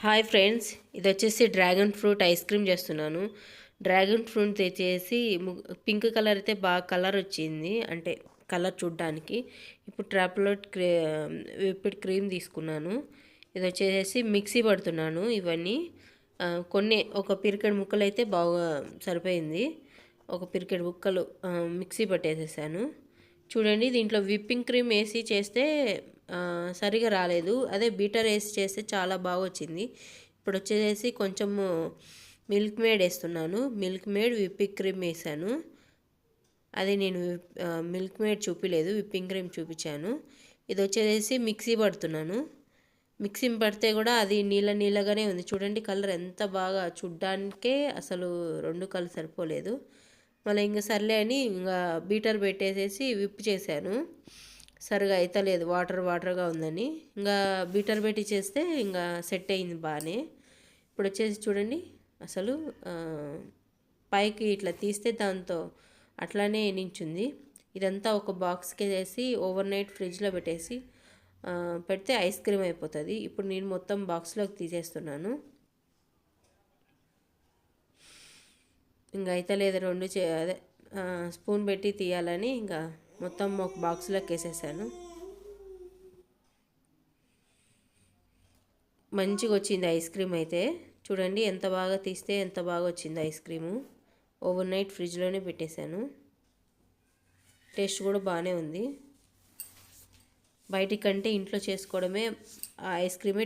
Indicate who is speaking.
Speaker 1: Hi friends ఇది వచ్చేసి dragon fruit ice cream చేస్తున్నాను. డ్రాగన్ ఫ్రూట్ తెచ్చేసి ము- పింక్ కలర్ అయితే బాగా కలర్ వచ్చింది. అంటే కలర్ చూడ్డానికి. ఇప్పుడు ట్రాప్లోట్ క్రీ విప్పిడ్ క్రీమ్ తీసుకున్నాను. ఇది వచ్చేసి మిక్సీ పడుతున్నాను ఇవన్నీ. కొన్ని ఒక పిరికెడ్ ముక్కలు అయితే బాగా సరిపోయింది. ఒక పిరికెడ్ ముక్కలు మిక్సీ పట్టేసేసాను. చూడండి దీంట్లో విప్పింగ్ క్రీమ్ వేసి చేస్తే సరిగా రాలేదు. అదే బీటర్ వేసి చేస్తే చాలా బాగా వచ్చింది ఇప్పుడు వచ్చేసి కొంచెము మిల్క్ మేడ్ వేస్తున్నాను. మిల్క్ మేడ్ విప్పింగ్ క్రీమ్ వేసాను. అది నేను విప్- మిల్క్ మేడ్ చూపిలేదు. విప్పింగ్ క్రీమ్ చూపించాను. ఇది వచ్చేసి మిక్సీ పడుతున్నాను. మిక్సీ పడితే కూడా అది నీళ్ళ నీళ్ళగానే ఉంది. చూడండి కలర్ ఎంత బాగా చూడ్డానికే అసలు రెండు కలర్ సరిపోలేదు. మళ్ళీ ఇంకా సర్లే అని ఇంకా బీటర్ పెట్టేసేసి విప్ చేశాను. సరిగా అయితలేదు వాటర్ వాటర్గా ఉందని. ఇంకా బీటర్ పెట్టి చేస్తే ఇంకా సెట్ అయింది బాగానే. ఇప్పుడు వచ్చేసి చూడండి అసలు పైకి ఇట్లా తీస్తే దాంతో అట్లానే నించుంది. ఇదంతా ఒక బాక్స్కి వేసి ఓవర్ నైట్ ఫ్రిడ్జ్లో పెట్టేసి పెడితే ఐస్ క్రీమ్ అయిపోతుంది. ఇప్పుడు నేను మొత్తం బాక్స్లోకి తీసేస్తున్నాను. ఇంకా అయితే లేదు రెండు చే అదే స్పూన్ పెట్టి తీయాలని ఇంకా మొత్తం ఒక బాక్స్లోకి వేసేసాను. మంచిగా వచ్చింది ఐస్ క్రీమ్ అయితే. చూడండి ఎంత బాగా తీస్తే ఎంత బాగా వచ్చింది ఐస్ క్రీము. ఓవర్ నైట్ ఫ్రిడ్జ్లోనే పెట్టేశాను. టేస్ట్ కూడా బాగానే ఉంది. బయటి కంటే ఇంట్లో చేసుకోవడమే ఆ ఐస్ క్రీమే